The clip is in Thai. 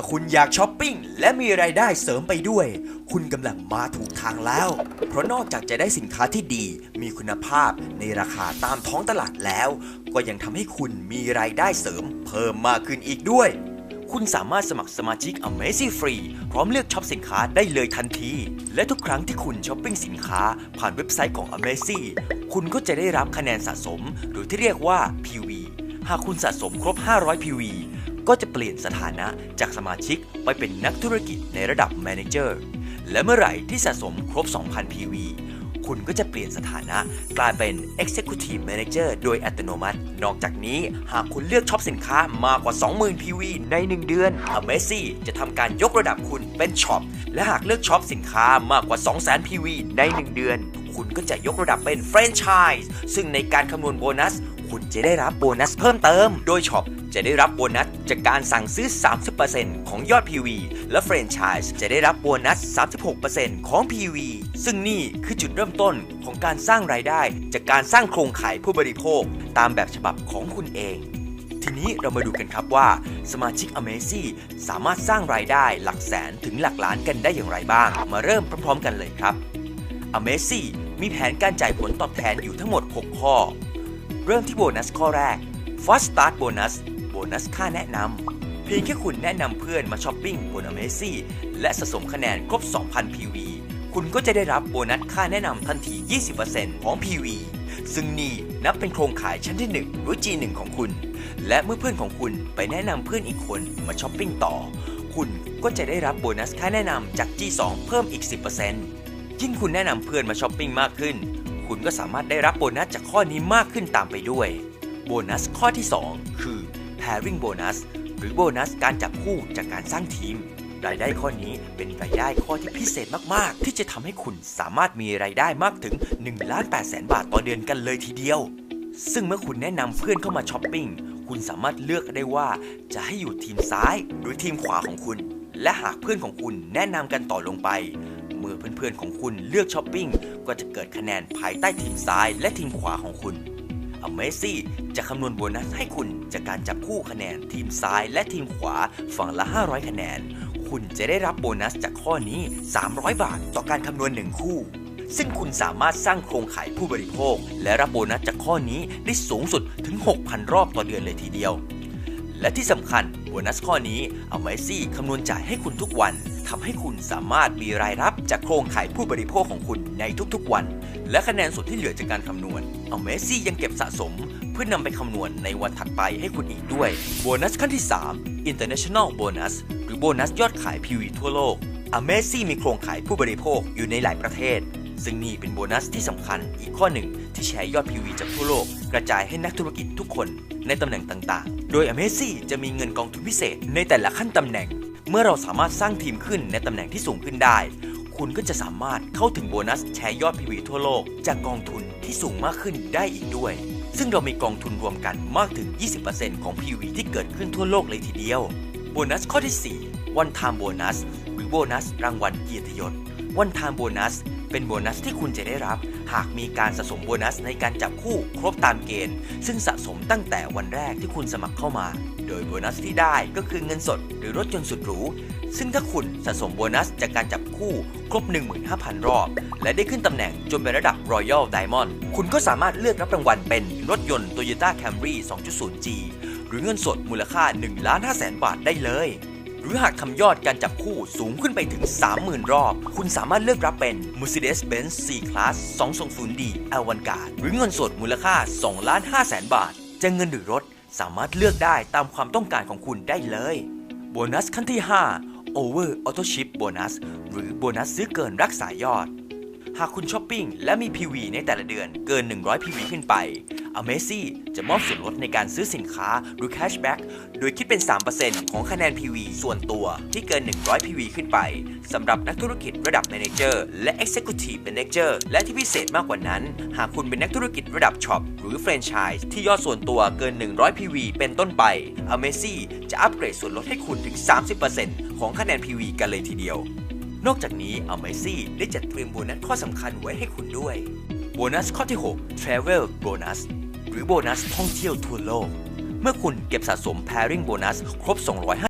ถ้าคุณอยากช้อปปิ้งและมีรายได้เสริมไปด้วย คุณกำลังมาถูกทางแล้ว เพราะนอกจากจะได้สินค้าที่ดี มีคุณภาพในราคาตามท้องตลาดแล้ว ก็ยังทำให้คุณมีรายได้เสริม เพิ่มมากขึ้นอีกด้วย คุณสามารถสมัครสมาชิก Amazing Free พร้อมเลือกช็อปสินค้าได้เลยทันที และทุกครั้งที่คุณช้อปปิ้งสินค้าผ่านเว็บไซต์ของ Amazing คุณก็จะได้รับคะแนนสะสม หรือที่เรียกว่า PV หากคุณสะสมครบ 500 PV ก็จะเปลี่ยนสถานะจากสมาชิกไปเป็นนักธุรกิจในระดับ Manager และเมื่อไหร่ที่สะสมครบ 2,000 PV คุณก็จะเปลี่ยนสถานะกลายเป็น Executive Manager โดยอัตโนมัติ นอกจากนี้หากคุณเลือกช็อปสินค้ามากกว่า 20,000 PV ใน 1 เดือน Amazing จะทำการยกระดับคุณเป็นช็อป และหากเลือกช็อปสินค้ามากกว่า 200,000 PV ใน 1 เดือน คุณก็จะยกระดับเป็นแฟรนไชส์ซึ่งในการคำนวณโบนัส คุณจะได้รับโบนัสเพิ่มเติม โดยช็อป จะได้รับโบนัสจากการสั่งซื้อ 30%ของยอด PV และแฟรนไชส์จะได้รับโบนัส 36%ของ PV ซึ่งนี่คือจุดเริ่มต้นของการสร้างรายได้ จากการสร้างโครงข่ายผู้บริโภคตามแบบฉบับของคุณเอง ทีนี้เรามาดูกันครับว่า สมาชิก a m a z i สามารถสร้างรายได้หลักแสนถึงหลักล้านกันได้อย่างไรบ้าง มาเริ่มพร้อมๆกันเลยครับ a m a z i มีแผนการจ่ายผลตอบแทนอยู่ทั้งหมด 6 ข้อ เริ่มที่โบนัสข้อแรก Fast Start Bonus โบนัสค่าแนะนำ เพียงแค่คุณแนะนำเพื่อนมาช้อปปิ้งบน Amazing และสะสมคะแนนครบ 2,000 PV คุณก็จะได้รับโบนัสค่าแนะนำทันที 20%ของ PV ซึ่งนี่นับเป็นโครงข่ายชั้นที่ 1 หรือ G1 ของคุณ และเมื่อเพื่อนของคุณไปแนะนำเพื่อนอีกคนมาช้อปปิ้งต่อ คุณก็จะได้รับโบนัสค่าแนะนำจาก G2 เพิ่มอีก 10%ยิ่งคุณแนะนำเพื่อนมาช้อปปิ้งมากขึ้น คุณก็สามารถได้รับโบนัสจากข้อนี้มากขึ้นตามไปด้วย โบนัสข้อที่ 2 คือ pairing bonus หรือโบนัสการจับคู่จากการสร้างทีม รายได้ข้อนี้เป็นรายได้ข้อที่พิเศษมาก ๆ ที่จะทำให้คุณสามารถมีรายได้มากถึง1ล้าน8แสนบาทต่อเดือนกันเลยทีเดียว ซึ่งเมื่อคุณแนะนำเพื่อนเข้ามาช้อปปิ้ง คุณสามารถเลือกได้ว่าจะให้อยู่ทีมซ้ายหรือทีมขวาของคุณ และหากเพื่อนของคุณแนะนำกันต่อลงไป เมื่อเพื่อนๆของคุณเลือกช้อปปิ้งก็จะเกิดคะแนนภายใต้ทีมซ้ายและทีมขวาของคุณ Amazing จะคำนวณโบนัสให้คุณจากการจับคู่คะแนนทีมซ้ายและทีมขวาฝั่งละ 500 คะแนน คุณจะได้รับโบนัสจากข้อนี้ 300 บาทต่อการคำนวณ 1 คู่ ซึ่งคุณสามารถสร้างโครงข่ายผู้บริโภค และรับโบนัสจากข้อนี้ได้สูงสุดถึง 6,000 รอบต่อเดือนเลยทีเดียว และที่สำคัญโบนัสข้อนี้เอาไมซี่คำนวณจ่ายให้คุณทุกวันทำให้คุณสามารถมีรายรับจากโครงข่ายผู้บริโภคของคุณในทุกๆวัน และคะแนนส่วนที่เหลือจากการคำนวณ เอาเมซี่ยังเก็บสะสม เพื่อนำไปคำนวณในวันถัดไปให้คุณอีกด้วย โบนัสขั้นที่ 3 International Bonus หรือโบนัสยอดขาย PV ทั่วโลก a m a z i มีโครงข่ายผู้บริโภคอยู่ในหลายประเทศ ซึ่งนี่เป็นโบนัสที่สำคัญอีกข้อหนึ่งที่แชร์ยอด PV จากทั่วโลก กระจายให้นักธุรกิจทุกคนในตำแหน่งต่างๆ โดย a m a z i จะมีเงินกองทุนพิเศษในแต่ละขั้นตำแหน่ง เมื่อเราสามารถสร้างทีมขึ้นในตำแหน่งที่สูงขึ้นได้ คุณก็จะสามารถเข้าถึงโบนัสแชร์ยอด PV ทั่วโลก จากกองทุนที่สูงมากขึ้นได้อีกด้วย ซึ่งเรามีกองทุนรวมกันมากถึง 20%ของ PV ที่เกิดขึ้นทั่วโลกเลยทีเดียว โบนัสข้อที่ 4 One Time Bonus หรือโบนัสรางวัลเกียรติยศ One Time Bonus เป็นโบนัสที่คุณจะได้รับ หากมีการสะสมโบนัสในการจับคู่ครบตามเกณฑ์ ซึ่งสะสมตั้งแต่วันแรกที่คุณสมัครเข้ามา โดยโบนัสที่ได้ก็คือเงินสดหรือรถยนต์สุดหรู ซึ่งถ้าคุณสะสมโบนัสจากการจับคู่ครบ 15,000 รอบ และได้ขึ้นตำแหน่งจนเป็นระดับ Royal Diamond คุณก็สามารถเลือกรับรางวัลเป็นรถยนต์ Toyota Camry 2.0G หรือเงินสดมูลค่า1ล้าน5แสนบาทได้เลย หรือหากทำยอดการจับคู่สูงขึ้นไปถึง 30,000 รอบ คุณสามารถเลือกรับเป็น Mercedes-Benz C-Class 220D Avantgarde หรือเงินสดมูลค่า2ล้าน5แสนบาทจะเงินหรือรถ สามารถเลือกได้ตามความต้องการของคุณได้เลยโบนัสขั้นที่ 5 Over Auto Ship Bonus หรือโบนัสซื้อเกินรักษายอด หากคุณช้อปปิ้งและมี PV ในแต่ละเดือนเกิน 100 PV ขึ้นไป a m a z i จะมอบส่วนลดในการซื้อสินค้าหรือ Cashback โดยคิดเป็น 3%ของคะแนน PV ส่วนตัวที่เกิน 100 PV ขึ้นไปสำหรับนักธุรกิจระดับ Manager และ Executive Manager และที่พิเศษมากกว่านั้น หากคุณเป็นนักธุรกิจระดับช็อปหรือแฟรนไชส์ที่ยอดส่วนตัวเกิน 100 PV เป็นต้นไป a m a z i จะอัปเกรดส่วนลดให้คุณถึง 30%ของคะแนน PV กันเลยทีเดียวนอกจากนี้ a m a z i ได้จัดเตรียมโบนัสข้อสำคัญไว้ให้คุณด้วยโบนัสข้อที่ 6 Travel Bonus รือโบนัสท่องเที่ยวทั่วโลก เมื่อคุณเก็บสะสม Pairing Bonus ครบ250